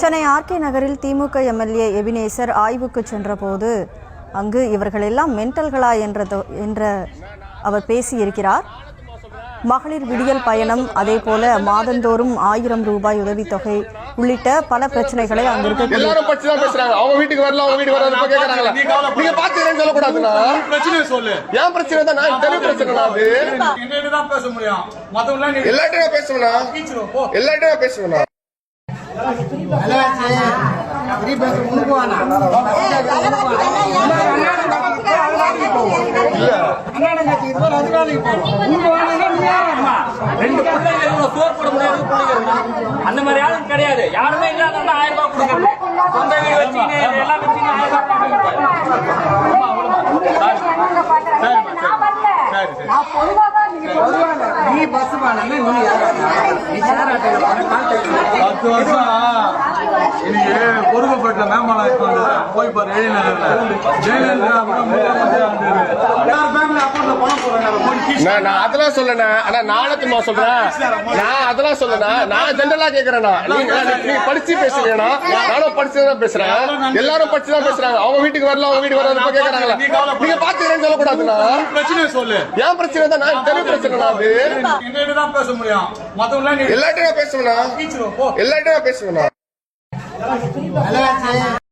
Chennai RK நகரில் திமுக MLA Ebenezer ஆய்வுக்கு சென்றபோது அங்கு இவர்கள் எல்லாம் மென்டல்களா என்ற என்ற அவர் பேசியிருக்கிறார். மகளிர் விடியல் பயணம் அதே போல மாதந்தோறும் ஆயிரம் ரூபாய் உதவித்தொகை உள்ளிட்ட பல பிரச்சனைகளை அங்கு இருக்கக்கூடிய எல்லாரும் பச்சு தான் பேசுறாங்க. அவங்க வீட்டுக்கு வரல அவங்க வீட்டுக்கு வரல கேக்குறாங்களா? நீங்க பாத்துக்கிறேன்னு சொல்லக்கூடாதுண்ணா? பிரச்சனையை சொல்லு. ஏன் பிரச்சனை தான்? நான் தெளிவு பிரச்சனை அது. எங்கிட்ட தான் பேச முடியும். மத்தவங்க நீ எல்லார்ட்டும் நான் பேசுவேண்ணா. ரெண்டு பிள்ளைங்க இவ்வளவு சோறு போட முடியாது பிள்ளைங்க அந்த மாதிரி யாரும் கிடையாது யாருமே இல்லாத ஆயிரம் ரூபாய் சொந்த வீடு எல்லாம் ஆயிரம் ரூபாய் நீ பஸ் பாடல நீ நீ பத்து வருஷம் இன்னைக்கு பொறுக்கப்பட்ட மேம்பாலம் போய் பாரு எழிநகர்ல ஜெயலலிதா நான் நான் அதெல்லாம் சொல்லண்ணே. ஆனா நாளத்துமா சொல்றேன்? நான் அதெல்லாம் சொல்லண்ணா. நான் ஜென்ரலா கேக்குறேண்ணா. நீங்க படிச்சு பேசுறீங்கண்ணா நானும் படிச்சு தான் பேசுறேன். எல்லாரும் படிச்சு தான் பேசுறாங்க. அவங்க வீட்டுக்கு வரல அவங்க வீட்டுக்கு வரல கேக்குறாங்களா நீங்க பாத்துக்கிறேன்னு சொல்லக்கூடாதுண்ணா. பிரச்சனை சொல்லு ஏன் பிரச்சனை தான் நான் தெளிவு பிரச்சனை அது? எங்கிட்ட பேச முடியும் மத்தவங்க நீ எல்லார்ட்டும் நான்